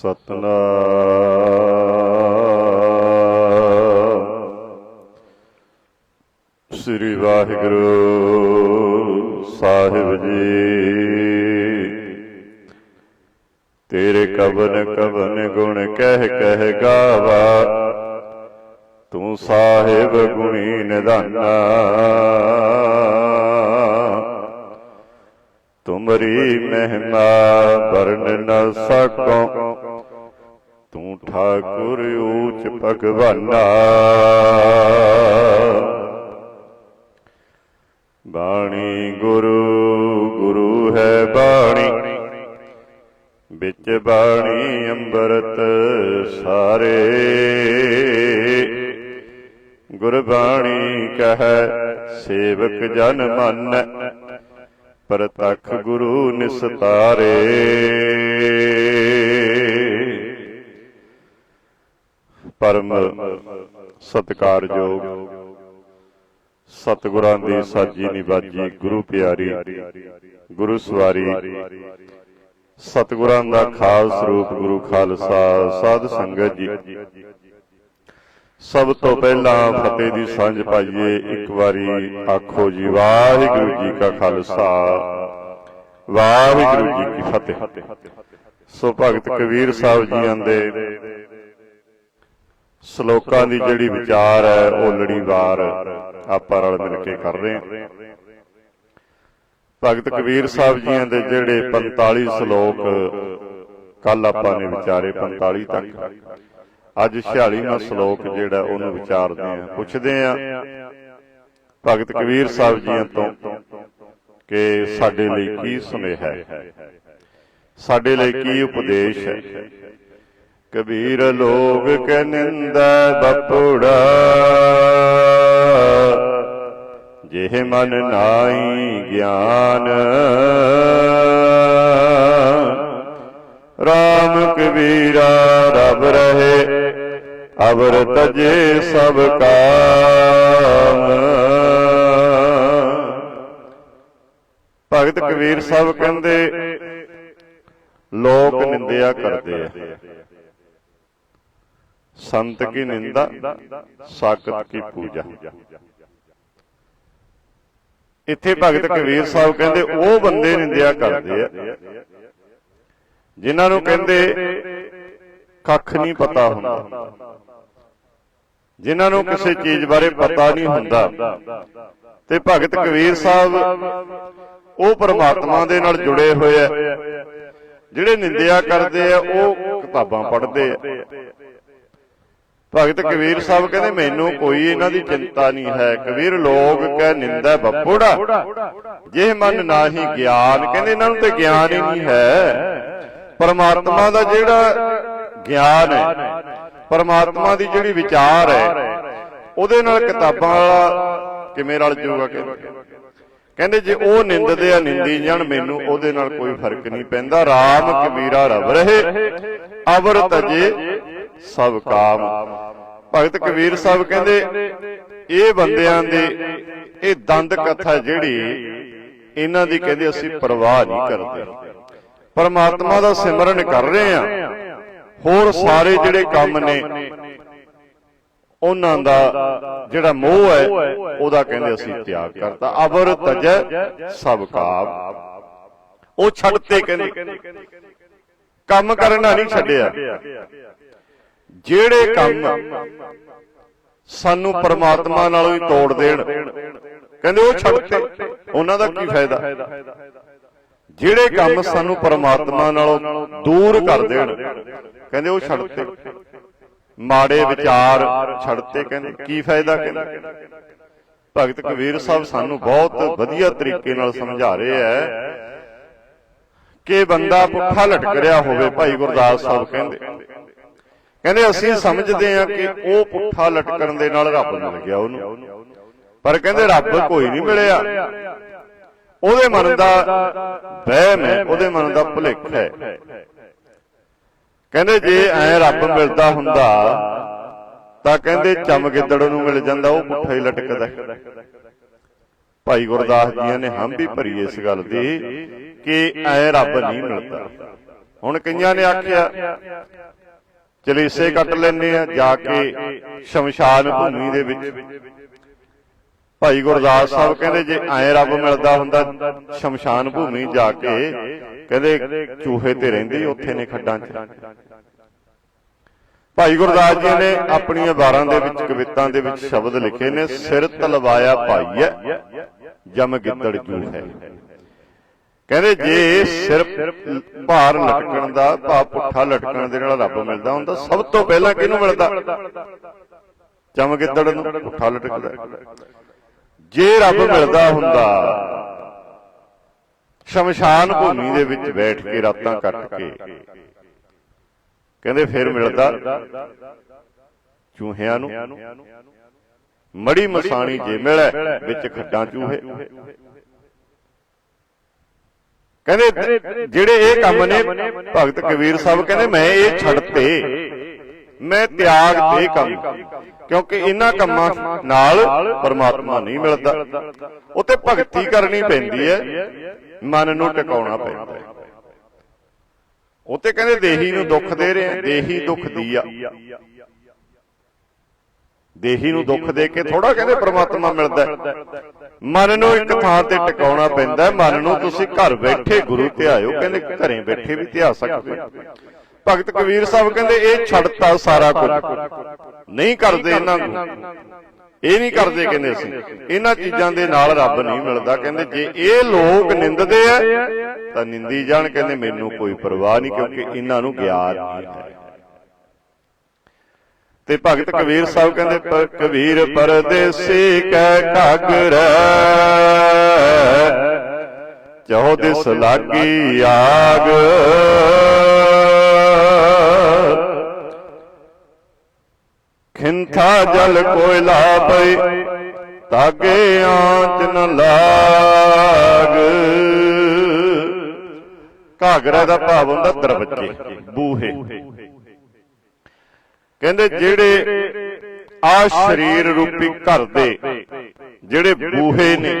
ਸਤਨਾਮ। ਸ੍ਰੀ ਵਾਹਿਗੁਰੂ ਸਾਹਿਬ ਜੀ। ਤੇਰੇ ਕਵਨ ਕਵਨ ਗੁਣ ਕਹਿ ਕਹਿ ਗਾਵਾ। ਤੂੰ ਸਾਹਿਬ ਗੁਣੀ ਨਿਧਾਨਾ। ਤੁਮਰੀ ਮਹਿਮਾ ਵਰਨ ਨ ਸਕ। ਠਾਕੁਰ ਊਚ ਭਗਵਾਨਾ। ਬਾਣੀ ਗੁਰੂ ਗੁਰੂ ਹੈ ਬਾਣੀ। ਵਿੱਚ ਬਾਣੀ ਅੰਬਰਤ ਸਾਰੇ। ਗੁਰਬਾਣੀ ਕਹੈ ਸੇਵਕ ਜਨ ਮੰਨੈ ਪ੍ਰਤੱਖ ਗੁਰੂ ਨਿਸਤਾਰੇ। ਪਰਮ ਸਤਕਾਰਯੋਗ। ਸਤਿਗੁਰਾਂ ਦੀ ਸਾਜੀ ਨਿਵਾਜੀ ਗੁਰੂ ਪਿਆਰੀ। ਗੁਰੂ ਸਵਾਰੀ। ਸਤਿਗੁਰਾਂ ਦਾ ਖਾਸ ਰੂਪ ਗੁਰੂ ਖਾਲਸਾ ਸਾਧ ਸੰਗਤ ਜੀ। ਸਭ ਤੋਂ ਪਹਿਲਾਂ ਫਤਿਹ ਦੀ ਸਾਂਝ ਪਾਈਏ, ਇੱਕ ਵਾਰੀ ਆਖੋ ਜੀ, ਵਾਹਿਗੁਰੂ ਜੀ ਕਾ ਖਾਲਸਾ। ਵਾਹਿਗੁਰੂ ਜੀ ਕੀ ਫਤਿਹ। ਸੋ ਭਗਤ ਕਬੀਰ ਸਾਹਿਬ ਜੀਆਂ ਦੇ ਸ਼ਲੋਕਾਂ ਦੀ ਜਿਹੜੀ ਵਿਚਾਰ ਹੈ ਉਹ ਲੜੀਵਾਰ ਆਪਾਂ ਰਲ ਮਿਲ ਕੇ ਕਰ ਰਹੇ ਹਾਂ। ਭਗਤ ਕਬੀਰ ਸਾਹਿਬ ਜੀਆਂ ਦੇ ਜਿਹੜੇ 45 ਸ਼ਲੋਕ ਕੱਲ ਆਪਾਂ ਨੇ ਵਿਚਾਰੇ 45 ਤੱਕ। ਅੱਜ 46ਵਾਂ ਸ਼ਲੋਕ ਜਿਹੜਾ ਉਹਨੂੰ ਵਿਚਾਰਦੇ ਆ ਪੁੱਛਦੇ ਆ ਭਗਤ ਕਬੀਰ ਸਾਹਿਬ ਜੀਆਂ ਤੋਂ ਕਿ ਸਾਡੇ ਲਈ ਕੀ ਸੁਨੇਹਾ ਹੈ? ਸਾਡੇ ਲਈ ਕੀ ਉਪਦੇਸ਼ ਹੈ। ਕਬੀਰ ਲੋਗ ਕੈ ਨਿੰਦਾ ਬਪੂੜਾ। ਜਿਹ ਮਨ ਨਾਈ ਗਿਆਨ। RAM ਕਬੀਰਾ ਰਬ ਰਹੇ, ਅਵਰ ਤਜੇ ਸਭ ਕਾਮ। ਭਗਤ ਕਬੀਰ ਸਾਹਿਬ ਕਹਿੰਦੇ, ਲੋਕ ਨਿੰਦਿਆ ਕਰਦੇ ਆ। ਸੰਤ ਕੀ ਨਿੰਦਾ ਸਾਕਤ ਕੀ ਪੂਜਾ। ਇੱਥੇ ਭਗਤ ਕਬੀਰ ਸਾਹਿਬ ਕਹਿੰਦੇ ਉਹ ਬੰਦੇ ਨਿੰਦਿਆ ਕਰਦੇ ਆ। ਜਿਨ੍ਹਾਂ ਨੂੰ ਕਹਿੰਦੇ ਕੱਖ ਨਹੀਂ ਪਤਾ ਹੁੰਦਾ। ਜਿਨ੍ਹਾਂ ਨੂੰ ਕਿਸੇ ਚੀਜ਼ ਬਾਰੇ ਪਤਾ ਨਹੀਂ ਹੁੰਦਾ। ਤੇ ਭਗਤ ਕਬੀਰ ਸਾਹਿਬ ਉਹ ਪਰਮਾਤਮਾ ਦੇ ਨਾਲ ਜੁੜੇ ਹੋਏ ਆ। ਜਿਹੜੇ ਨਿੰਦਿਆ ਕਰਦੇ ਆ ਉਹ ਕਿਤਾਬਾਂ ਪੜ੍ਹਦੇ ਆ। ਭਗਤ ਕਬੀਰ ਸਾਹਿਬ ਕਹਿੰਦੇ ਮੈਨੂੰ ਕੋਈ ਇਹਨਾਂ ਦੀ ਚਿੰਤਾ ਨਹੀਂ ਹੈ। ਕਬੀਰ ਲੋਕ ਕਹਿ ਨਿੰਦਾ ਬੱਪੋੜਾ ਜੇ ਮਨ ਨਾਹੀ ਗਿਆਨ ਕਹਿੰਦੇ ਇਹਨਾਂ ਨੂੰ ਤੇ ਗਿਆਨ ਹੀ ਨਹੀਂ ਹੈ। ਪਰਮਾਤਮਾ ਦਾ ਜਿਹੜਾ ਗਿਆਨ ਹੈ ਪਰਮਾਤਮਾ ਦੀ ਜਿਹੜੀ ਵਿਚਾਰ ਹੈ ਉਹਦੇ ਨਾਲ ਕਿਤਾਬਾਂ ਵਾਲਾ ਕਿਵੇਂ ਰਲ ਜਾਊਗਾ ਕਹਿੰਦੇ? ਕਹਿੰਦੇ ਜੇ ਉਹ ਨਿੰਦਦੇ ਆ ਨਿੰਦੀ ਜਾਣ ਮੈਨੂੰ ਉਹਦੇ ਨਾਲ ਕੋਈ ਫ਼ਰਕ ਨਹੀਂ ਪੈਂਦਾ। RAM ਕਬੀਰਾ ਰਬ ਰਹੇ ਅਵਰ ਤਜੇ ਸਭ ਕਾਮ। ਭਗਤ ਕਬੀਰ ਸਾਹਿਬ ਕਹਿੰਦੇ, ਇਹ ਬੰਦਿਆਂ ਦੇ, ਇਹ ਦੰਦ ਕਥਾ ਜਿਹੜੀ, ਇਹਨਾਂ ਦੀ ਕਹਿੰਦੇ ਅਸੀਂ ਪਰਵਾਹ ਨਹੀਂ ਕਰਦੇ। ਪਰਮਾਤਮਾ ਦਾ ਸਿਮਰਨ ਕਰ ਰਹੇ ਆ ਹੋਰ ਸਾਰੇ ਜਿਹੜੇ ਕੰਮ ਨੇ, ਉਹਨਾਂ ਦਾ ਜਿਹੜਾ ਮੋਹ ਹੈ, ਉਹਦਾ ਕਹਿੰਦੇ ਅਸੀਂ ਤਿਆਗ ਕਰਤਾ। ਅਵਰ ਤਜੈ ਸਭ ਕਾਮ ਉਹ ਛੱਡਤੇ ਕਹਿੰਦੇ, ਕੰਮ ਕਰਨਾ ਨਹੀਂ ਛੱਡਿਆ। ਜਿਹੜੇ ਕੰਮ ਸਾਨੂੰ ਪਰਮਾਤਮਾ ਨਾਲੋਂ ਹੀ ਤੋੜ ਦੇਣ ਕਹਿੰਦੇ ਉਹ ਛੱਡਤੇ ਉਹਨਾਂ ਦਾ ਕੀ ਫਾਇਦਾ? ਜਿਹੜੇ ਕੰਮ ਸਾਨੂੰ ਪਰਮਾਤਮਾ ਨਾਲੋਂ ਦੂਰ ਕਰ ਦੇਣ ਕਹਿੰਦੇ ਉਹ ਛੱਡਤੇ ਮਾੜੇ ਵਿਚਾਰ ਛੱਡਤੇ ਕਹਿੰਦੇ ਕੀ ਫਾਇਦਾ ਕਹਿੰਦੇ? ਭਗਤ ਕਬੀਰ ਸਾਹਿਬ ਸਾਨੂੰ ਬਹੁਤ ਵਧੀਆ ਤਰੀਕੇ ਨਾਲ ਸਮਝਾ ਰਹੇ ਐ। ਕਿ ਬੰਦਾ ਪੁੱਠਾ ਲਟਕ ਰਿਹਾ ਹੋਵੇ ਭਾਈ ਗੁਰਦਾਸ ਸਾਹਿਬ ਕਹਿੰਦੇ। ਕਹਿੰਦੇ ਅਸੀਂ ਸਮਝਦੇ ਹਾਂ ਕਿ ਉਹ ਪੁੱਠਾ ਲਟਕਣ ਦੇ ਨਾਲ ਰੱਬ ਮਿਲ ਗਿਆ ਉਹਨੂੰ। ਪਰ ਕਹਿੰਦੇ ਰੱਬ ਕੋਈ ਨਹੀਂ ਮਿਲਿਆ। ਉਹਦੇ ਮਨ ਦਾ ਵਹਿਮ ਹੈ ਉਹਦੇ ਮਨ ਦਾ ਭੁਲੇਖ ਹੈ। ਕਹਿੰਦੇ ਜੇ ਐ ਰੱਬ ਮਿਲਦਾ ਹੁੰਦਾ ਤਾਂ ਕਹਿੰਦੇ ਚਮਗਿੱਦੜ ਨੂੰ ਮਿਲ ਜਾਂਦਾ ਉਹ ਪੁੱਠਾ ਹੀ ਲਟਕਦਾ। ਭਾਈ ਗੁਰਦਾਸ ਜੀ ਨੇ ਹਮ ਵੀ ਭਰੀ ਇਸ ਗੱਲ ਦੀ ਕਿ ਐ ਰੱਬ ਨਹੀਂ ਮਿਲਦਾ। ਹੁਣ ਕਈਆਂ ਨੇ ਆਖਿਆ ਚਲੀਸੇ ਕੱਟ ਲੈਨੇ ਆ ਜਾ ਕੇ ਸ਼ਮਸ਼ਾਨ ਭੂਮੀ ਦੇ ਵਿੱਚ। ਭਾਈ ਗੁਰਦਾਸ ਸਾਹਿਬ ਕਹਿੰਦੇ ਜੇ ਐ ਰੱਬ ਮਿਲਦਾ ਹੁੰਦਾ ਸ਼ਮਸ਼ਾਨ ਭੂਮੀ ਜਾ ਕੇ ਕਹਿੰਦੇ ਚੂਹੇ ਤੇ ਰਹਿੰਦੇ ਉੱਥੇ ਨੇ ਖੱਡਾਂ 'ਚ। ਭਾਈ ਗੁਰਦਾਸ ਜੀ ਨੇ ਆਪਣੀਆਂ ਵਾਰਾਂ ਦੇ ਵਿੱਚ ਕਵਿਤਾਂ ਦੇ ਵਿੱਚ ਸ਼ਬਦ ਲਿਖੇ ਨੇ ਸਿਰ ਤਲਵਾਇਆ ਭਾਈਐ ਜਮ ਗਿੱਦੜ ਜੂ ਹੈ ਕਹਿੰਦੇ ਜੇ ਸਿਰ ਭਾਰ ਲਟਕਣ ਦਾ ਭਾ ਪੁੱਠਾ ਲਟਕਣ ਦੇ ਨਾਲ ਰੱਬ ਮਿਲਦਾ ਹੁੰਦਾ ਸਭ ਤੋਂ ਪਹਿਲਾਂ ਕਿਹਨੂੰ ਮਿਲਦਾ? ਜਮ ਗਿੱਦੜ ਨੂੰ ਪੁੱਠਾ ਲਟਕਦਾ। ਜੇ ਰੱਬ ਮਿਲਦਾ ਹੁੰਦਾ ਸ਼ਮਸ਼ਾਨ ਭੂਮੀ ਦੇ ਵਿੱਚ ਬੈਠ ਕੇ ਰਾਤਾਂ ਕੱਟ ਕੇ। ਕਹਿੰਦੇ ਫਿਰ ਮਿਲਦਾ। ਚੂਹਿਆਂ ਨੂੰ। ਮੜੀ ਮਸਾਣੀ ਜੇ ਮਿਲੇ ਵਿੱਚ ਖੱਡਾਂ ਚੂਹੇ। ਕਹਿੰਦੇ ਜਿਹੜੇ ਇਹ ਕੰਮ ਨੇ ਭਗਤ ਕਬੀਰ ਸਾਹਿਬ ਕਹਿੰਦੇ ਮੈਂ ਇਹ ਛੱਡਤੇ ਮੈਂ ਤਿਆਗ ਤੇ ਕੰਮ ਕਿਉਂਕਿ ਇਹਨਾਂ ਕੰਮਾਂ ਨਾਲ ਪਰਮਾਤਮਾ ਨਹੀਂ ਮਿਲਦਾ। ਉਤੇ ਭਗਤੀ ਕਰਨੀ ਪੈਂਦੀ ਹੈ। ਮਨ ਨੂੰ ਟਿਕਾਉਣਾ ਪੈਂਦਾ ਹੈ। ਉਤੇ ਕਹਿੰਦੇ ਦੇਹੀ ਨੂੰ ਦੁੱਖ ਦੇ ਰਹੇ ਆ ਦੇਹੀ ਦੁੱਖ ਦੀਆ ਦੇਹੀ ਨੂੰ ਦੁੱਖ ਦੇ ਕੇ ਥੋੜਾ ਕਹਿੰਦੇ ਪ੍ਰਮਾਤਮਾ ਮਿਲਦਾ। ਮਨ ਨੂੰ ਇੱਕ ਥਾਂ ਤੇ ਟਿਕਾਉਣਾ ਪੈਂਦਾ। ਮਨ ਨੂੰ ਤੁਸੀਂ ਘਰ ਬੈਠੇ ਗੁਰੂ ਧਿਆਇਓ ਕਹਿੰਦੇ ਘਰੇ ਬੈਠੇ ਵੀ ਧਿਆ ਸਕਦੇ। ਭਗਤ ਕਬੀਰ ਸਾਹਿਬ ਕਹਿੰਦੇ ਇਹ ਛੱਡਤਾ ਸਾਰਾ ਕੁਝ। ਨਹੀਂ ਕਰਦੇ ਇਹਨਾਂ ਨੂੰ। ਇਹ ਨਹੀਂ ਕਰਦੇ ਕਹਿੰਦੇ ਅਸੀਂ। ਇਹਨਾਂ ਚੀਜ਼ਾਂ ਦੇ ਨਾਲ ਰੱਬ ਨਹੀਂ ਮਿਲਦਾ। ਕਹਿੰਦੇ ਜੇ ਇਹ ਲੋਕ ਨਿੰਦਦੇ ਆ ਤਾਂ ਨਿੰਦੀ ਜਾਣ ਕਹਿੰਦੇ ਮੈਨੂੰ ਕੋਈ ਪਰਵਾਹ ਨਹੀਂ ਕਿਉਂਕਿ ਇਹਨਾਂ ਨੂੰ ਗਿਆਨ ਹੈ। ਤੇ ਭਗਤ ਕਬੀਰ ਸਾਹਿਬ ਕਹਿੰਦੇ ਕਬੀਰ ਪਰਦੇਸੀ ਕਹਿ ਘਾਗਰ ਚਹੋ ਦਿਸ ਲਾਗੀ ਆਗ। ਖਿੰਥਾ ਜਲ ਕੋਇਲਾ ਪਈ ਤਾਗੇ ਆਂਚ ਨ ਲਾਗ। ਘਾਗਰਾ ਦਾ ਭਾਵ ਹੁੰਦਾ ਦਰਵਾਜ਼ੇ ਬੂਹੇ। ਕਹਿੰਦੇ ਜਿਹੜੇ ਆ ਸਰੀਰ ਰੂਪੀ ਘਰ ਦੇ ਜਿਹੜੇ ਬੂਹੇ ਨੇ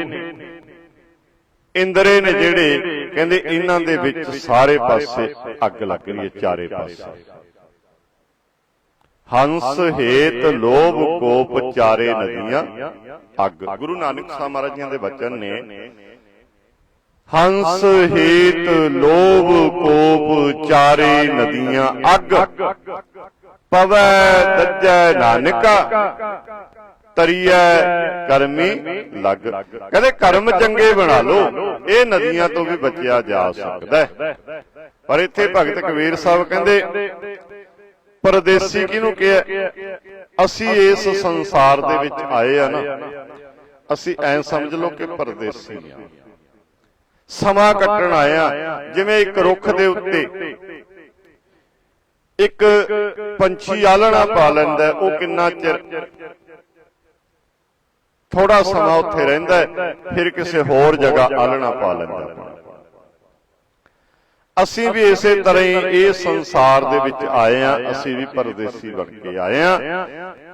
ਇੰਦਰੇ ਨੇ ਜਿਹੜੇ ਕਹਿੰਦੇ ਇਹਨਾਂ ਦੇ ਵਿੱਚ ਸਾਰੇ ਪਾਸੇ ਅੱਗ ਲੱਗ ਰਹੀ ਹੈ ਚਾਰੇ ਪਾਸੇ। ਹੰਸ ਹੇਤ ਲੋਭ ਕੋਪ ਚਾਰੇ ਨਦੀਆਂ। ਅੱਗ। ਗੁਰੂ ਨਾਨਕ ਸਾਹਿਬ ਮਹਾਰਾਜ ਜੀ ਦੇ ਬਚਨ ਨੇ ਹੰਸ ਹੇਤ ਲੋਭ ਕੋਪ ਚਾਰੇ ਨਦੀਆਂ। ਅੱਗ। ਪਵੈ ਦੱਜੈ ਨਾਨਕਾ। ਤਰੀਐ ਕਰਮੀ ਲੱਗ। ਕਹਿੰਦੇ ਕਰਮ ਚੰਗੇ ਬਣਾ ਲਓ। ਇਹ ਨਦੀਆਂ ਤੋਂ ਵੀ ਬਚਿਆ ਜਾ ਸਕਦਾ ਪਰ ਇੱਥੇ ਭਗਤ ਕਬੀਰ ਸਾਹਿਬ ਕਹਿੰਦੇ ਪਰਦੇਸੀ ਕਿਹਨੂੰ ਕਿਹਾ? ਅਸੀਂ ਇਸ ਸੰਸਾਰ ਦੇ ਵਿੱਚ ਆਏ ਆ ਨਾ। ਅਸੀਂ ਐਂ ਸਮਝ ਲਓ ਕਿ ਪਰਦੇਸੀ ਆ। ਸਮਾਂ ਕੱਟਣ ਆਇਆ ਜਿਵੇਂ ਇੱਕ ਰੁੱਖ ਦੇ ਉੱਤੇ ਇੱਕ ਪੰਛੀ ਆਲਣਾ ਪਾ ਲੈਂਦਾ ਉਹ ਕਿੰਨਾ ਚਿਰ? ਥੋੜਾ ਸਮਾਂ ਉੱਥੇ ਰਹਿੰਦਾ ਫਿਰ ਕਿਸੇ ਹੋਰ ਜਗ੍ਹਾ ਆਲਣਾ ਪਾ ਲੈਂਦਾ ਅਸੀਂ ਵੀ ਇਸੇ ਤਰ੍ਹਾਂ ਹੀ ਇਹ ਸੰਸਾਰ ਦੇ ਵਿੱਚ ਆਏ ਆ ਅਸੀਂ ਵੀ ਪਰਦੇਸੀ ਬਣ ਕੇ ਆਏ ਆ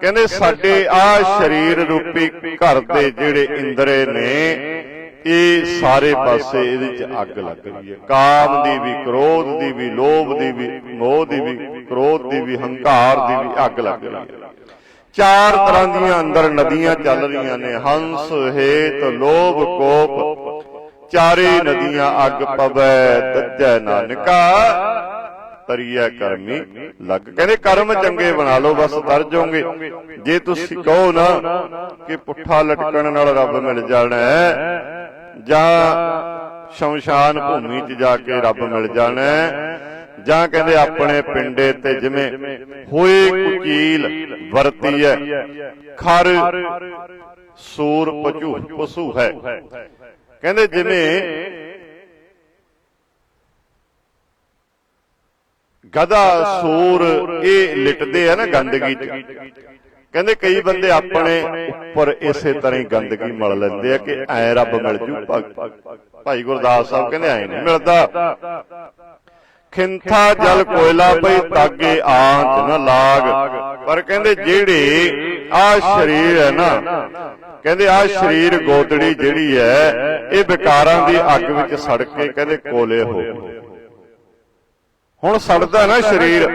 ਕਹਿੰਦੇ ਸਾਡੇ ਆ ਸਰੀਰ ਰੂਪੀ ਘਰ ਦੇ ਜਿਹੜੇ ਇੰਦਰੇ ਨੇ ਇਹ ਸਾਰੇ ਪਾਸੇ ਇਹਦੇ ਚ ਅੱਗ ਲੱਗ ਰਹੀ ਹੈ। ਕਾਮ ਦੀ ਵੀ, ਕ੍ਰੋਧ ਦੀ ਵੀ, ਲੋਭ ਦੀ ਵੀ, ਮੋਹ ਦੀ ਵੀ, ਕ੍ਰੋਧ ਦੀ ਵੀ, ਹੰਕਾਰ ਦੀ ਵੀ ਅੱਗ ਲੱਗ ਰਹੀ ਹੈ। ਚਾਰ ਤਰ੍ਹਾਂ ਦੀਆਂ ਅੰਦਰ ਨਦੀਆਂ ਚੱਲ ਰਹੀਆਂ ਨੇ। ਹੰਸ, ਹੇਤ, ਲੋਭ, ਕੋਪ। ਚਾਰੇ ਨਦੀਆਂ ਅੱਗ ਪਵੈ ਦੱਜੈ ਨਾਨਕਾ, ਤਰੀਐ ਕਰਮੀ ਲੱਗ। ਕਹਿੰਦੇ ਕਰਮ ਚੰਗੇ ਬਣਾ ਲਓ, ਬਸ ਤਰ ਜਾਓਗੇ। ਜੇ ਤੁਸੀਂ ਕਹੋ ਨਾ ਕਿ ਪੁੱਠਾ ਲਟਕਣ ਨਾਲ ਰੱਬ ਮਿਲ ਜਾਣਾ ਹੈ ਜਾਂ ਸ਼ਮਸ਼ਾਨ ਭੂਮੀ 'ਚ ਜਾ ਕੇ ਰੱਬ ਮਿਲ ਜਾਣਾ ਹੈ, ਜਾਂ ਕਹਿੰਦੇ ਆਪਣੇ ਪਿੰਡੇ ਤੇ ਜਿਵੇਂ ਹੋਏ ਕੁਚੀਲ ਵਰਤੀ ਹੈ, ਖਰ ਸੂਰ ਪਜੂ ਪਸ਼ੂ ਹੈ। ਕਹਿੰਦੇ ਜਿਵੇਂ ਗਧਾ ਸੂਰ ਇਹ ਲਿਟਦੇ ਆ ਨਾ ਗੰਦਗੀ 'ਚ। ਕਹਿੰਦੇ ਕਈ ਬੰਦੇ ਆਪਣੇ ਉੱਪਰ ਇਸੇ ਤਰ੍ਹਾਂ ਹੀ ਗੰਦਗੀ ਮਲ ਲੈਂਦੇ ਆ ਕਿ ਐ ਰੱਬ ਮਿਲ ਜੂ। ਭਾਈ ਗੁਰਦਾਸ ਸਾਹਿਬ ਕਹਿੰਦੇ ਐ ਨਹੀਂ ਮਿਲਦਾ ਖਿੰਥਾ ਜਲ ਕੋਇਲਾ ਪਈ ਤਾਗੇ ਆਂਚ ਨਾ ਲਾਗ। ਪਰ ਕਹਿੰਦੇ ਜਿਹੜੇ ਆ ਸਰੀਰ ਹੈ ਨਾ ਕਹਿੰਦੇ ਆ ਸਰੀਰ ਗੋਦੜੀ ਜਿਹੜੀ ਹੈ ਇਹ ਵਿਕਾਰਾਂ ਦੀ ਅੱਗ ਵਿੱਚ ਸੜ ਕੇ ਕਹਿੰਦੇ ਕੋਲੇ ਹੋ ਹੁਣ ਸੜਦਾ ਨਾ ਸਰੀਰ।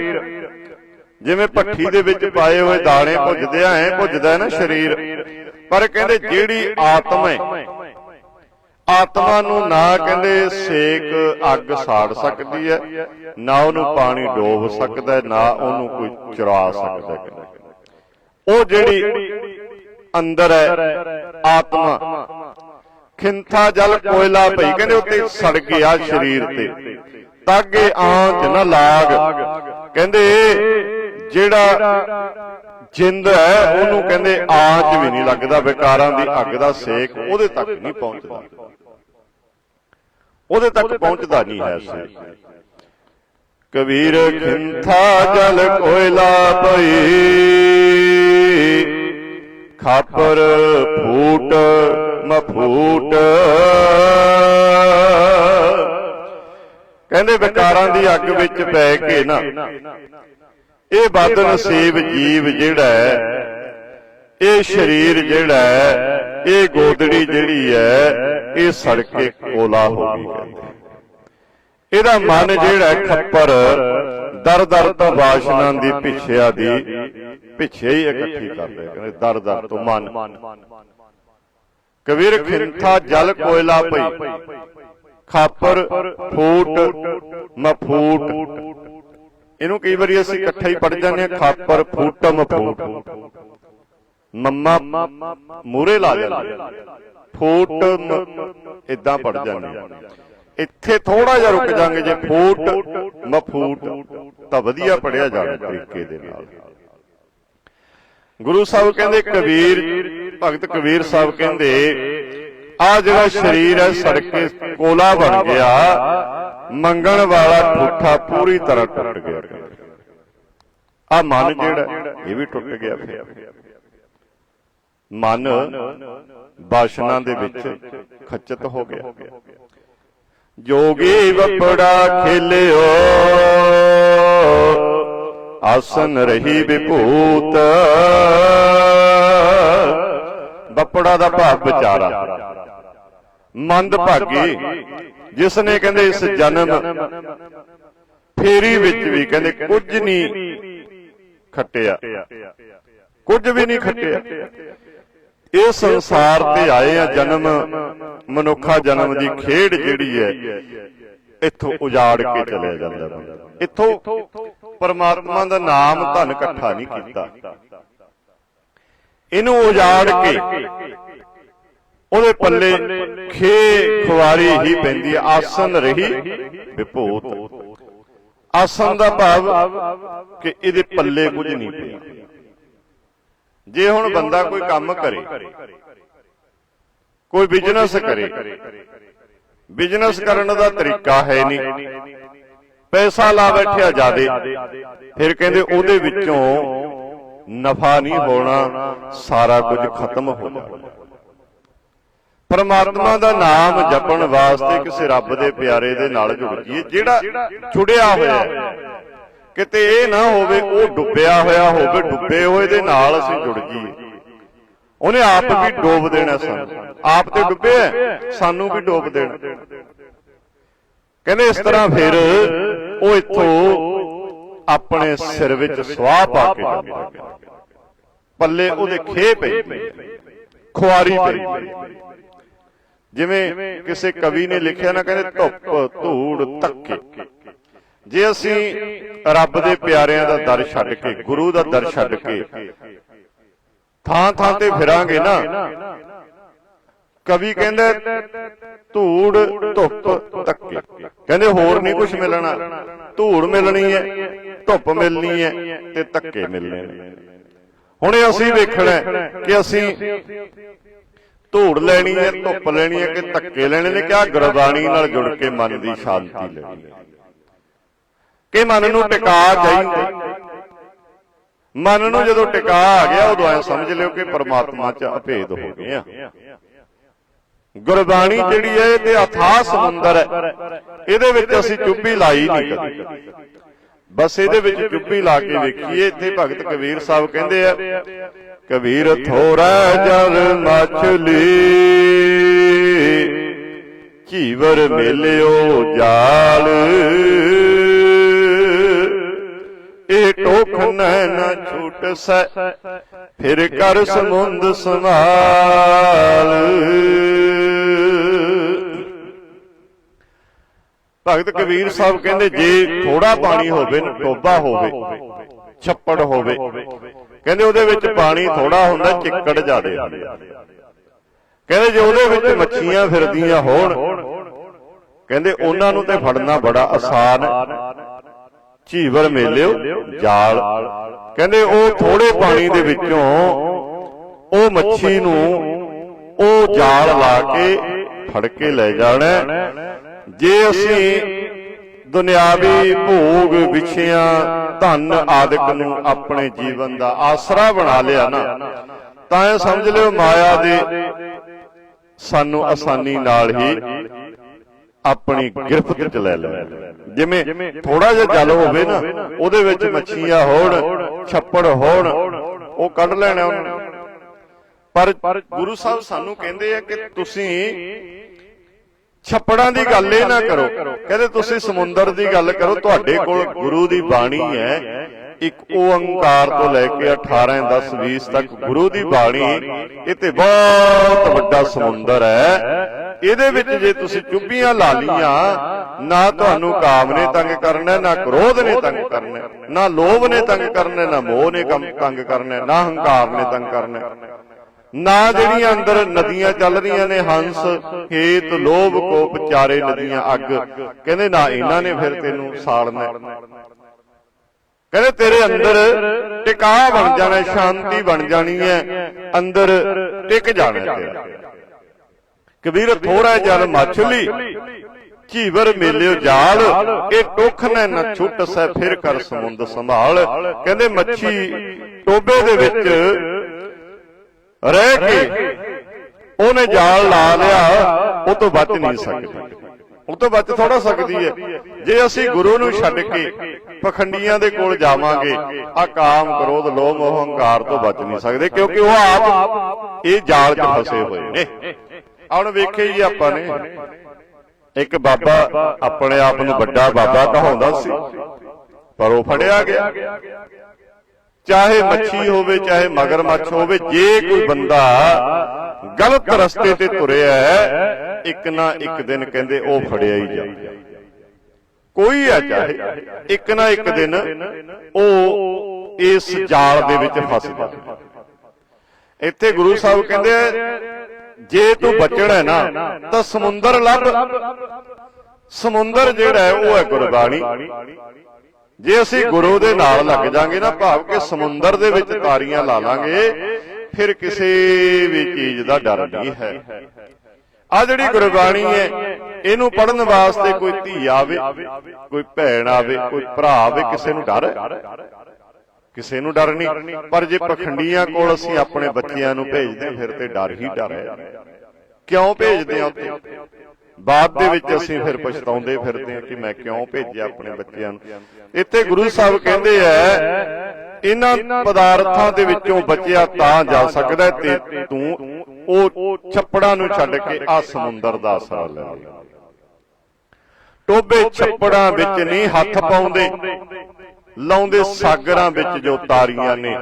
ਜਿਵੇਂ ਭੱਠੀ ਦੇ ਵਿੱਚ ਪਾਏ ਹੋਏ ਦਾਣੇ ਭੁੱਜਦੇ ਆ ਐ ਭੁੱਜਦਾ ਨਾ ਸਰੀਰ। ਪਰ ਕਹਿੰਦੇ ਜਿਹੜੀ ਆਤਮਾ ਹੈ ਆਤਮਾ ਨੂੰ ਨਾ ਕਹਿੰਦੇ ਸੇਕ ਅੱਗ ਸਾੜ ਸਕਦੀ ਹੈ ਨਾ ਉਹਨੂੰ ਪਾਣੀ ਡੋਬ ਸਕਦਾ ਹੈ, ਨਾ ਉਹਨੂੰ ਕੋਈ ਚੁਰਾ ਸਕਦਾ ਹੈ। ਉਹ ਜਿਹੜੀ ਅੰਦਰ ਹੈ ਆਤਮਾ। ਖਿੰਥਾ ਜਲ ਕੋਇਲਾ ਭਈ ਕਹਿੰਦੇ ਉੱਤੇ ਸੜ ਗਿਆ ਸਰੀਰ ਤੇ। ਤਾਗੇ ਆਂਚ ਨਾ ਲਾਗ। ਕਹਿੰਦੇ ਜਿਹੜਾ ਜਿੰਦ ਹੈ, ਉਹਨੂੰ ਕਹਿੰਦੇ ਆਂਚ ਵੀ ਨਹੀਂ ਲੱਗਦਾ, ਵਿਕਾਰਾਂ ਦੀ ਅੱਗ ਦਾ ਸੇਕ ਉਹਦੇ ਤੱਕ ਨਹੀਂ ਪਹੁੰਚਦਾ। ਉਹਦੇ ਤੱਕ ਪਹੁੰਚਦਾ ਨਹੀਂ ਹੈ ਸੇਕ। ਕਬੀਰ ਖਿੰਥਾ ਜਲ ਕੋਇਲਾ ਭਈ ਖਾਪਰ ਫੂਟ ਮਫੂਟ ਕਹਿੰਦੇ ਵਿਕਾਰਾਂ ਦੀ ਅੱਗ ਵਿੱਚ ਪੈ ਕੇ ਨਾ ਇਹ ਬਦ ਨਸੀਬ ਜੀਵ ਜਿਹੜਾ ਹੈ ਇਹ ਸਰੀਰ ਜਿਹੜਾ ਹੈ ਇਹ ਗੋਦੜੀ ਜਿਹੜੀ ਹੈ ਇਹ ਸੜ ਕੇ ਕੋਲਾ ਹੋ ਗਈ ਕਹਿੰਦੇ ਇਹਦਾ ਮਨ ਜਿਹੜਾ ਖੱਪਰ ਦਰ ਦਰ ਤੋਂ ਵਾਸ਼ਨਾ ਦੀ ਪਿੱਛਿਆ ਦੀ ਪਿੱਛੇ ਹੀ ਇਕੱਠੀ ਕਰਦੇ ਕਹਿੰਦੇ ਦਰ ਦਰ ਤੋਂ ਮਨ। ਕਬੀਰ ਖਿੰਥਾ ਜਲ ਕੋਇਲਾ ਪਈ ਖਾਪਰ ਫੂਟ ਮਫੂਟ ਇਹਨੂੰ ਕਈ ਵਾਰੀ ਅਸੀਂ ਇਕੱਠਾ ਹੀ ਪੜ ਜਾਂਦੇ ਹਾਂ, ਖਾਪਰ ਫੂਟ ਮੰਮਾ ਮੂਰੇ ਲਾ ਜਾਂਦੇ ਫੂਟ ਇਦਾਂ ਪੜ ਜਾਂਦੇ ਹਾਂ। ਇੱਥੇ ਥੋੜਾ ਜਿਹਾ ਰੁਕ ਜਾਾਂਗੇ ਜੇ ਫੂਟ ਮਫੂਟ ਤਾਂ ਵਧੀਆ ਪੜਿਆ ਜਾਣਾ ਤਰੀਕੇ ਦੇ ਨਾਲ। ਗੁਰੂ ਸਾਹਿਬ ਕਹਿੰਦੇ, ਕਬੀਰ, ਭਗਤ ਕਬੀਰ ਸਾਹਿਬ ਕਹਿੰਦੇ ਆ ਜਿਹੜਾ ਸਰੀਰ ਹੈ ਸੜ ਕੋਲਾ ਬਣ ਗਿਆ ਮੰਗਣ ਵਾਲਾ ਠੂਠਾ ਪੂਰੀ ਤਰ੍ਹਾਂ ਟੁੱਟ ਗਿਆ। ਆ ਮਨ ਜਿਹੜਾ, ਇਹ ਵੀ ਟੁੱਟ ਗਿਆ ਫਿਰ। ਮਨ ਬਾਸ਼ਨਾ ਦੇ ਵਿੱਚ ਖੱਚਤ ਹੋ ਗਿਆ। ਜੋਗੀ ਵਪੜਾ ਖੇਲਿਓ, ਆਸਨ ਰਹੀ ਵਿਭੂਤ। ਵਪੜਾ ਦਾ ਭਾਵ ਵਿਚਾਰਾ। ਮੰਦ ਭਾਗੀ ਜਿਸ ਨੇ ਕਹਿੰਦੇ ਇਸ ਜਨਮ, ਫੇਰੀ ਵਿੱਚ ਵੀ ਕਹਿੰਦੇ ਕੁਝ ਨਹੀਂ ਖੱਟਿਆ। ਕੁਝ ਵੀ ਨਹੀਂ ਖੱਟਿਆ। ਇਹ ਸੰਸਾਰ ਤੇ ਆਏ ਆ ਜਨਮ, ਮਨੁੱਖਾ ਜਨਮ ਦੀ ਖੇਡ ਜਿਹੜੀ ਹੈ, ਇੱਥੋਂ ਉਜਾੜ ਕੇ ਚਲਿਆ ਜਾਂਦਾ ਬੰਦਾ। ਇੱਥੋਂ ਪਰਮਾਤਮਾ ਦਾ ਨਾਮ ਧਨ ਇਕੱਠਾ ਨਹੀਂ ਕੀਤਾ। ਇਹਨੂੰ ਉਜਾੜ ਕੇ ਉਹਦੇ ਪੱਲੇ ਖੇ ਖੁਆਰੀ ਹੀ ਪੈਂਦੀ ਹੈ। ਆਸਨ ਰਹੀ ਵਿਭੂਤ। ਆਸਨ ਦਾ ਭਾਵ ਕਿ ਇਹਦੇ ਪੱਲੇ ਕੁਝ ਨਹੀਂ ਪਿਆ। ਜੇ ਹੁਣ ਬੰਦਾ ਕੋਈ ਕੰਮ ਕਰੇ ਕੋਈ ਬਿਜ਼ਨਸ ਕਰੇ। ਬਿਜ਼ਨਸ ਕਰਨ ਦਾ ਤਰੀਕਾ ਹੈ ਨਹੀਂ। ਪੈਸਾ ਲਾ ਬੈਠਿਆ ਜਾਦੇ। ਫਿਰ ਕਹਿੰਦੇ ਉਹਦੇ ਵਿੱਚੋਂ ਨਫਾ ਨਹੀਂ ਹੋਣਾ ਸਾਰਾ ਕੁਝ ਖਤਮ ਹੋ ਜਾਣਾ। ਪਰਮਾਤਮਾ ਦਾ ਨਾਮ ਜਪਣ ਵਾਸਤੇ ਕਿਸੇ ਰੱਬ ਦੇ ਪਿਆਰੇ ਦੇ ਨਾਲ ਜੁੜ ਜੀਏ ਜਿਹੜਾ ਜੁੜਿਆ ਹੋਇਆ ਕਿਤੇ ਇਹ ਨਾ ਹੋਵੇ ਉਹ ਡੁੱਬਿਆ ਹੋਇਆ ਹੋਵੇ ਡੁੱਬੇ ਹੋਏ ਦੇ ਨਾਲ ਅਸੀਂ ਜੁੜ ਜੀਏ ਉਹਨੇ ਆਪ ਵੀ ਡੋਬ ਦੇਣਾ ਸਾਨੂੰ। ਆਪ ਤੇ ਡੁੱਬਿਆ ਸਾਨੂੰ ਵੀ ਡੋਬ ਦੇਣਾ। ਕਹਿੰਦੇ ਇਸ ਤਰ੍ਹਾਂ ਫਿਰ ਉਹ ਇੱਥੋਂ ਆਪਣੇ ਸਿਰ ਵਿੱਚ ਸਵਾਹ ਪਾ ਕੇ ਜਾਂਦਾ ਪੱਲੇ ਉਹਦੇ ਖੇ ਪਈ। ਖੁਆਰੀ ਪਈ। ਜਿਵੇਂ ਕਿਸੇ ਕਵੀ ਨੇ ਲਿਖਿਆ ਨਾ ਕਹਿੰਦੇ ਧੁੱਪ ਧੂੜ ਧੱਕੇ। ਜੇ ਅਸੀਂ ਰੱਬ ਦੇ ਪਿਆਰਿਆਂ ਦਾ ਦਰ ਛੱਡ ਕੇ ਗੁਰੂ ਦਾ ਦਰ ਛੱਡ ਕੇ ਥਾਂ ਥਾਂ ਤੇ ਫਿਰਾਂਗੇ ਨਾ। ਕਵੀ ਕਹਿੰਦਾ ਧੂੜ ਧੁੱਪ ਧੱਕੇ। ਕਹਿੰਦੇ ਹੋਰ ਨਹੀਂ ਕੁਝ ਮਿਲਣਾ। ਧੂੜ ਮਿਲਣੀ ਹੈ ਧੁੱਪ ਮਿਲਣੀ ਹੈ ਤੇ ਧੱਕੇ ਮਿਲਣੇ ਨੇ। ਹੁਣ ਅਸੀਂ ਵੇਖਣਾ ਕਿ ਅਸੀਂ ਧੂੜ ਲੈਣੀ ਹੈ, ਧੁੱਪ ਲੈਣੀ ਹੈ ਕਿ ਧੱਕੇ ਲੈਣੇ ਨੇ ਕਿ ਗੁਰਬਾਣੀ ਨਾਲ ਜੁੜ ਕੇ ਮਨ ਦੀ ਸ਼ਾਂਤੀ ਲੈਣੀ ਹੈ? ਕਿ ਮਨ ਨੂੰ ਟਿਕਾ ਚਾਹੀਦਾ ਮਨ ਨੂੰ ਜਦੋਂ ਟਿਕਾ ਆ ਗਿਆ, ਉਦੋਂ ਐ ਸਮਝ ਲਿਓ ਕਿ ਪਰਮਾਤਮਾ 'ਚ ਅਭੇਦ ਹੋ ਗਏ ਆ। ਗੁਰਬਾਣੀ ਜਿਹੜੀ ਹੈ, ਇਹ ਤੇ ਅਥਾਹ ਸਮੁੰਦਰ ਹੈ। ਇਹਦੇ ਵਿੱਚ ਅਸੀਂ ਚੁੱਪੀ ਲਾਈ ਨਹੀਂ ਕਦੀ। ਬਸ ਇਹਦੇ ਵਿੱਚ ਚੁੱਪੀ ਲਾ ਕੇ ਵੇਖੀਏ ਇੱਥੇ ਭਗਤ ਕਬੀਰ ਸਾਹਿਬ ਕਹਿੰਦੇ ਆ ਕਬੀਰ ਥੋੜਾ ਜਲ ਮਛਲੀ। ਜੀਵਰ ਮੇਲਿਓ ਜਾਲ। ਇਹ ਟੋਖਨ ਨਾ ਛੁੱਟਸੈ ਫਿਰ ਕਰ ਸਮੁੰਦ ਸਮਾਲ ਭਗਤ ਕਬੀਰ ਸਾਹਿਬ ਕਹਿੰਦੇ ਜੇ ਥੋੜਾ ਪਾਣੀ ਹੋਵੇ ਨਾ ਟੋਬਾ ਹੋਵੇ ਛੱਪੜ ਹੋਵੇ ਕਹਿੰਦੇ ਉਹਦੇ ਵਿੱਚ ਪਾਣੀ ਥੋੜਾ ਹੁੰਦਾ ਚਿੱਕੜ ਆ। ਕਹਿੰਦੇ ਜੇ ਉਹਦੇ ਵਿੱਚ ਮੱਛੀਆਂ ਫਿਰਦੀਆਂ ਹੋਣ ਕਹਿੰਦੇ ਉਹਨਾਂ ਨੂੰ ਤੇ ਫੜਨਾ ਬੜਾ ਆਸਾਨ ਝੀਵਰ ਮੇਲਿਓ ਜਾਲ। ਕਹਿੰਦੇ ਉਹ ਥੋੜੇ ਪਾਣੀ ਦੇ ਵਿੱਚੋਂ ਉਹ ਮੱਛੀ ਨੂੰ ਉਹ ਜਾਲ ਲਾ ਕੇ ਫੜ ਕੇ ਲੈ ਜਾਣਾ। ਜੇ ਅਸੀਂ ਦੁਨਿਆਵੀ ਭੋਗ ਵਿਛਿਆਂ, ਧਨ ਆਦਿਕ ਨੂੰ ਆਪਣੇ ਜੀਵਨ ਦਾ ਆਸਰਾ ਬਣਾ ਲਿਆ ਨਾ, ਤਾਂ ਇਹ ਸਮਝ ਲਿਓ ਮਾਇਆ ਦੇ ਸਾਨੂੰ ਆਸਾਨੀ ਨਾਲ ਹੀ ਆਪਣੀ ਗਿਰਫਤ ਚ ਲੈ ਲੈਣਾ ਜਿਵੇਂ ਥੋੜਾ ਜਿਹਾ ਜਲ ਹੋਵੇ ਨਾ, ਉਹਦੇ ਵਿੱਚ ਮੱਛੀਆਂ ਹੋਣ, ਛੱਪੜ ਹੋਣ, ਉਹ ਕੱਢ ਲੈਣਾ ਉਹਨੂੰ ਪਰ ਗੁਰੂ ਸਾਹਿਬ ਸਾਨੂੰ ਕਹਿੰਦੇ ਆ ਕਿ ਤੁਸੀਂ ਛੱਪੜਾਂ ਦੀ ਗੱਲ ਇਹ ਨਾ ਕਰੋ। ਕਹਿੰਦੇ ਤੁਸੀਂ ਸਮੁੰਦਰ ਦੀ ਗੱਲ ਕਰੋ ਤੁਹਾਡੇ ਕੋਲ ਗੁਰੂ ਦੀ ਬਾਣੀ ਹੈ। ਇੱਕ ਓੰਕਾਰ ਤੋਂ ਲੈ ਕੇ 18 10 20 ਤੱਕ ਗੁਰੂ ਦੀ ਬਾਣੀ ਇਹ ਤੇ ਬਹੁਤ ਵੱਡਾ ਸਮੁੰਦਰ ਹੈ। ਇਹਦੇ ਵਿੱਚ ਜੇ ਤੁਸੀਂ ਚੁੱਭੀਆਂ ਲਾ ਲੀਆਂ ਨਾ ਤੁਹਾਨੂੰ ਕਾਮ ਨੇ ਤੰਗ ਕਰਨਾ ਨਾ ਕ੍ਰੋਧ ਨੇ ਤੰਗ ਕਰਨਾ ਨਾ ਲੋਭ ਨੇ ਤੰਗ ਕਰਨਾ ਨਾ ਮੋਹ ਨੇ ਕੰਮ ਤੰਗ ਕਰਨਾ ਨਾ ਹੰਕਾਰ ਨੇ ਤੰਗ ਕਰਨਾ। ਨਾ ਜਿਹੜੀਆਂ ਅੰਦਰ ਨਦੀਆਂ ਚੱਲ ਰਹੀਆਂ ਨੇ, ਹੰਸ, ਖੇਤ, ਲੋਭ, ਕੋਪ, ਚਾਰੇ ਨਦੀਆਂ, ਅੱਗ। ਕਹਿੰਦੇ ਨਾ ਇਹਨਾਂ ਨੇ ਫਿਰ ਤੈਨੂੰ ਸਾੜਨਾ ਕਹਿੰਦੇ ਤੇਰੇ ਅੰਦਰ ਟਿਕਾ ਬਣ ਜਾਣਾ, ਸ਼ਾਂਤੀ ਬਣ ਜਾਣੀ ਹੈ। ਅੰਦਰ ਟਿਕ ਜਾਣਾ ਤੇਰਾ। ਕਬੀਰ ਥੋੜਾ ਜਲ ਮਛਲੀ ਝੀਵਰ ਮੇਲਿਓ ਜਾਲ, ਇਹ ਟੁੱਖ ਨੇ ਨਾ ਛੁੱਟ ਸੈ ਫਿਰ ਕਰ ਸਮੁੰਦ ਸੰਭਾਲ। ਕਹਿੰਦੇ ਮੱਛੀ ਟੋਬੇ ਦੇ ਵਿੱਚ ਰਹਿ ਕੇ ਉਹਨੇ ਜਾਲ ਲਾ ਲਿਆ ਉਹ ਤੋਂ ਬਚ ਨਹੀਂ ਸਕਦੀ। ਉਹ ਤੋਂ ਬਚ ਥੋੜਾ ਸਕਦੀ ਹੈ। ਜੇ ਅਸੀਂ ਗੁਰੂ ਨੂੰ ਛੱਡ ਕੇ ਪਖੰਡੀਆਂ ਦੇ ਕੋਲ ਜਾਵਾਂਗੇ ਆ ਕਾਮ ਕ੍ਰੋਧ ਲੋਭ ਮੋਹ ਹੰਕਾਰ ਤੋਂ ਬਚ ਨਹੀਂ ਸਕਦੇ ਕਿਉਂਕਿ ਉਹ ਆਪ ਇਹ ਜਾਲ 'ਚ ਫਸੇ ਹੋਏ ਨੇ। ਹੁਣ ਵੇਖੇ ਹੀ ਆਪਾਂ ਨੇ। ਇੱਕ ਬਾਬਾ ਆਪਣੇ ਆਪ ਨੂੰ ਵੱਡਾ ਬਾਬਾ ਕਹਾਉਂਦਾ ਸੀ ਪਰ ਉਹ ਫੜਿਆ ਗਿਆ। ਚਾਹੇ ਮੱਛੀ ਹੋਵੇ ਚਾਹੇ ਮਗਰਮੱਛ ਹੋਵੇ ਜੇ ਕੋਈ ਬੰਦਾ ਗਲਤ ਰਸਤੇ ਤੇ ਤੁਰਿਆ ਹੈ ਇੱਕ ਨਾ ਇੱਕ ਦਿਨ ਕਹਿੰਦੇ ਉਹ ਫੜਿਆ ਹੀ ਜਾਊ ਕੋਈ ਆ ਚਾਹੇ ਇੱਕ ਨਾ ਇੱਕ ਦਿਨ ਉਹ ਇਸ ਜਾਲ ਦੇ ਵਿੱਚ ਫਸ ਜਾਵੇ। ਇੱਥੇ ਗੁਰੂ ਸਾਹਿਬ ਕਹਿੰਦੇ ਜੇ ਤੂੰ ਬਚਣਾ ਹੈ ਨਾ ਤਾਂ ਸਮੁੰਦਰ ਲੱਭ। ਸਮੁੰਦਰ ਜਿਹੜਾ ਹੈ ਉਹ ਹੈ ਗੁਰਬਾਣੀ। ਜੇ ਅਸੀਂ ਗੁਰੂ ਦੇ ਨਾਲ ਲੱਗ ਜਾਾਂਗੇ ਨਾ ਭਾਵ ਕਿ ਸਮੁੰਦਰ ਦੇ ਵਿੱਚ ਤਾਰੀਆਂ ਲਾ ਲਾਂਗੇ ਫਿਰ ਕਿਸੇ ਵੀ ਚੀਜ਼ ਦਾ ਡਰ ਨਹੀਂ ਹੈ। ਆ ਜਿਹੜੀ ਗੁਰਬਾਣੀ ਹੈ ਇਹਨੂੰ ਪੜਨ ਵਾਸਤੇ ਕੋਈ ਧੀ ਆਵੇ ਕੋਈ ਭੈਣ ਆਵੇ ਕੋਈ ਭਰਾ ਆਵੇ ਕਿਸੇ ਨੂੰ ਡਰ ਕਿਸੇ ਨੂੰ ਡਰ ਨਹੀਂ ਪਰ ਜੇ ਪਖੰਡੀਆਂ ਕੋਲ ਅਸੀਂ ਆਪਣੇ ਬੱਚਿਆਂ ਨੂੰ ਭੇਜਦੇ ਫਿਰ ਤੇ ਡਰ ਹੀ ਡਰ ਹੈ ਕਿਉਂ ਭੇਜਦੇ ਆ ਉੱਥੇ? ਬਾਅਦ ਦੇ ਵਿੱਚ ਅਸੀਂ ਫਿਰ ਪਛਤਾਉਂਦੇ ਫਿਰਦੇ ਹਾਂ ਕਿ ਮੈਂ ਕਿਉਂ ਭੇਜਿਆ ਆਪਣੇ ਬੱਚਿਆਂ ਨੂੰ? ਇੱਥੇ ਗੁਰੂ ਸਾਹਿਬ ਕਹਿੰਦੇ ਆ ਇਹਨਾਂ ਪਦਾਰਥਾਂ ਦੇ ਵਿੱਚੋਂ ਬਚਿਆ ਤਾਂ ਜਾ ਸਕਦਾ ਤੇ ਤੂੰ ਉਹ ਛੱਪੜਾਂ ਨੂੰ ਛੱਡ ਕੇ ਆ ਸਮੁੰਦਰ ਦਾ ਆਸਰਾ ਲੈ ਲੈ ਟੋਬੇ ਛੱਪੜਾਂ ਵਿੱਚ ਨਹੀਂ ਹੱਥ ਪਾਉਂਦੇ। ਲਾਉਂਦੇ ਸਾਗਰਾਂ ਵਿੱਚ ਜੋ ਤਾਰੀਆਂ ਨੇ।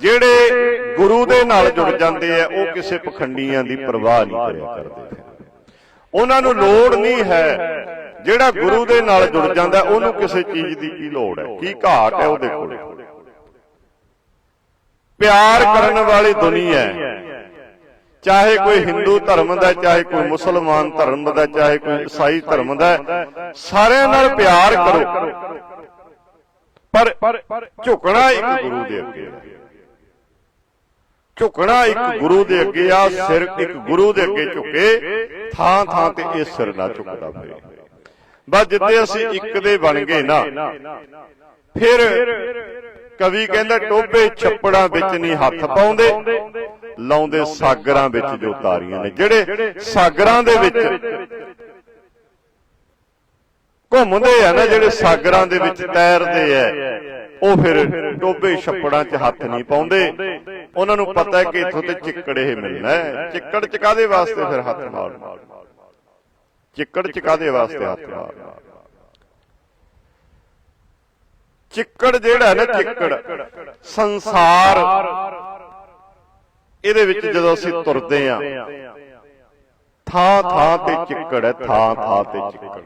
ਜਿਹੜੇ ਗੁਰੂ ਦੇ ਨਾਲ ਜੁੜ ਜਾਂਦੇ ਆ ਉਹ ਕਿਸੇ ਪਖੰਡੀਆਂ ਦੀ ਪਰਵਾਹ ਨਹੀਂ ਕਰਿਆ ਕਰਦੇ। ਉਹਨਾਂ ਨੂੰ ਲੋੜ ਨਹੀਂ ਹੈ। ਜਿਹੜਾ ਗੁਰੂ ਦੇ ਨਾਲ ਜੁੜ ਜਾਂਦਾ ਉਹਨੂੰ ਕਿਸੇ ਚੀਜ਼ ਦੀ ਕੀ ਲੋੜ ਹੈ। ਕੀ ਘਾਟ ਹੈ ਉਹਦੇ ਕੋਲ? ਪਿਆਰ ਕਰਨ ਵਾਲੀ ਦੁਨੀਆ ਹੈ। ਚਾਹੇ ਕੋਈ ਹਿੰਦੂ ਧਰਮ ਦਾ ਚਾਹੇ ਕੋਈ ਮੁਸਲਮਾਨ ਧਰਮ ਦਾ ਚਾਹੇ ਕੋਈ ਈਸਾਈ ਧਰਮ ਦਾ ਸਾਰਿਆਂ ਨਾਲ ਪਿਆਰ ਕਰੋ। ਪਰ ਝੁਕਣਾ ਇੱਕ ਗੁਰੂ ਦੇ ਅੱਗੇ ਝੁਕਣਾ ਇੱਕ ਗੁਰੂ ਦੇ ਅੱਗੇ ਆ ਸਿਰ ਇੱਕ ਗੁਰੂ ਦੇ ਅੱਗੇ ਝੁਕੇ ਥਾਂ ਥਾਂ ਤੇ ਇਹ ਸਿਰ ਨਾ ਝੁਕਦਾ ਪਏ ਬਸ ਜਿੱਤੇ ਅਸੀਂ ਇੱਕ ਦੇ ਬਣ ਗਏ ਨਾ ਫਿਰ ਕਵੀ ਕਹਿੰਦਾ ਟੋਬੇ ਛੱਪੜਾਂ ਵਿੱਚ ਨਹੀਂ ਹੱਥ ਪਾਉਂਦੇ ਲਾਉਂਦੇ ਸਾਗਰਾਂ ਵਿੱਚ ਜੋ ਤਾਰੀਆਂ ਨੇ। ਜਿਹੜੇ ਸਾਗਰਾਂ ਦੇ ਵਿੱਚ ਘੁੰਮਦੇ ਆ ਨਾ ਜਿਹੜੇ ਸਾਗਰਾਂ ਦੇ ਵਿੱਚ ਤੈਰਦੇ ਆ, ਉਹ ਫਿਰ ਟੋਬੇ ਛੱਪੜਾਂ 'ਚ ਹੱਥ ਨਹੀਂ ਪਾਉਂਦੇ। ਉਹਨਾਂ ਨੂੰ ਪਤਾ ਹੈ ਕਿ ਇੱਥੋਂ ਤੇ ਚਿੱਕੜ ਇਹ ਮਿਲਣਾ ਚਿੱਕੜ ਚ ਵਾਸਤੇ ਫਿਰ ਹੱਥ ਮਾਰਨਾ ਚਿੱਕੜ ਚ ਵਾਸਤੇ ਹੱਥ ਮਾਰਨਾ ਚਿੱਕੜ ਜਿਹੜਾ ਨਾ ਚਿੱਕੜ, ਸੰਸਾਰ, ਇਹਦੇ ਵਿੱਚ ਜਦੋਂ ਅਸੀਂ ਤੁਰਦੇ ਆ ਥਾਂ ਥਾਂ ਤੇ ਚਿੱਕੜ ਹੈ ਥਾਂ ਥਾਂ ਤੇ ਚਿੱਕੜ।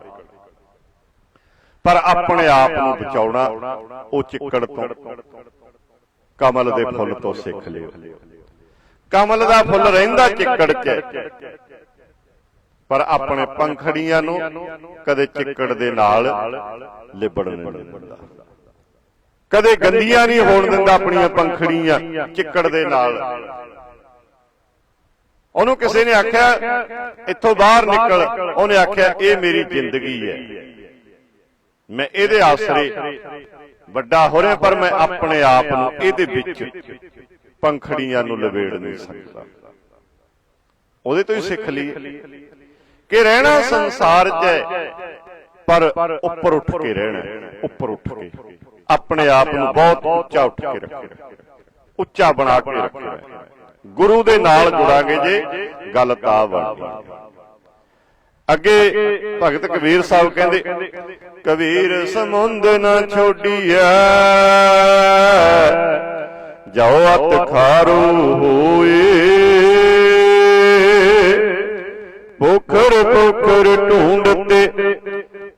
ਪਰ ਆਪਣੇ ਆਪ ਨੂੰ ਬਚਾਉਣਾ, ਉਹ ਚਿੱਕੜ ਤੋਂ। ਕਮਲ ਦੇ ਫੁੱਲ ਤੋਂ ਸਿੱਖ ਲਿਓ। ਕਮਲ ਦਾ ਫੁੱਲ ਰਹਿੰਦਾ ਚਿੱਕੜ 'ਚ ਪਰ ਆਪਣੇ ਪੰਖੜੀਆਂ ਨੂੰ ਕਦੇ ਚਿੱਕੜ ਦੇ ਨਾਲ ਲਿਬੜਨ ਨਹੀਂ ਦਿੰਦਾ। ਕਦੇ ਗੰਦੀਆਂ ਨਹੀਂ ਹੋਣ ਦਿੰਦਾ ਆਪਣੀਆਂ ਪੰਖੜੀਆਂ ਚਿੱਕੜ ਦੇ ਨਾਲ। ਉਹਨੂੰ ਕਿਸੇ ਨੇ ਆਖਿਆ, ਇੱਥੋਂ ਬਾਹਰ ਨਿਕਲ। ਉਹਨੇ ਆਖਿਆ, ਇਹ ਮੇਰੀ ਜ਼ਿੰਦਗੀ ਹੈ। ਮੈਂ ਇਹਦੇ ਆਸਰੇ ਵੱਡਾ ਹੋ ਰਿਹਾ, ਪਰ ਮੈਂ ਆਪਣੇ ਆਪ ਨੂੰ ਇਹਦੇ ਵਿੱਚ ਪੰਖੜੀਆਂ ਨੂੰ ਲਵੇੜ ਨਹੀਂ ਸਕਦਾ। ਉਹਦੇ ਤੋਂ ਹੀ ਸਿੱਖ ਲਈ ਕਿ ਰਹਿਣਾ ਸੰਸਾਰ 'ਚ ਹੈ, ਪਰ ਉੱਪਰ ਉੱਠ ਕੇ ਰਹਿਣਾ ਉੱਪਰ ਉੱਠ ਕੇ। ਆਪਣੇ ਆਪ ਨੂੰ ਬਹੁਤ ਉੱਚਾ ਉੱਠ ਕੇ ਰੱਖਣਾ ਉੱਚਾ ਬਣਾ ਕੇ ਰੱਖਣਾ ਗੁਰੂ ਦੇ ਨਾਲ ਜੁੜਾਂਗੇ ਜੇ, ਗੱਲ ਤਾਂ ਬਣਦੀ ਅੱਗੇ ਭਗਤ ਕਬੀਰ ਸਾਹਿਬ ਕਹਿੰਦੇ ਕਬੀਰ ਸਮੁੰਦ ਨਾ ਛੋਡੀਐ। ਜਾਓ ਅਤ ਖਾਰੂ ਹੋਏ। ਪੋਖਰ ਪੋਖਰ ਢੂੰਡਤੇ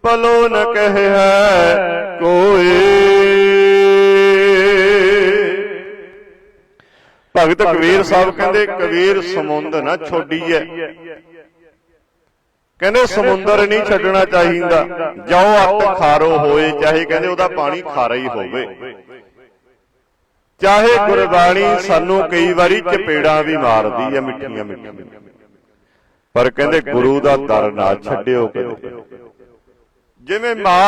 ਪਲੋ ਨ ਕਹੇ ਹੈ ਕੋਏ। ਭਗਤ ਕਬੀਰ ਸਾਹਿਬ ਕਹਿੰਦੇ ਕਬੀਰ ਸਮੁੰਦ ਨਾ ਛੋਡੀਐ। ਕਹਿੰਦੇ ਸਮੁੰਦਰ ਨਹੀਂ ਛੱਡਣਾ ਚਾਹੀਦਾ। ਜਾਓ ਅੱਤ ਖਾਰੋ ਹੋਏ ਚਾਹੇ ਕਹਿੰਦੇ ਉਹਦਾ ਪਾਣੀ ਖਾਰਾ ਹੀ ਹੋਵੇ। ਚਾਹੇ ਗੁਰਬਾਣੀ ਸਾਨੂੰ ਕਈ ਵਾਰੀ ਚਪੇੜਾਂ ਵੀ ਮਾਰਦੀ ਹੈ ਮਿੱਠੀਆਂ ਮਿੱਠੀਆਂ ਪਰ ਕਹਿੰਦੇ ਗੁਰੂ ਦਾ ਦਰ ਨਾ ਛੱਡਿਓ ਕਦੇ। ਜਿਵੇਂ ਮਾਂ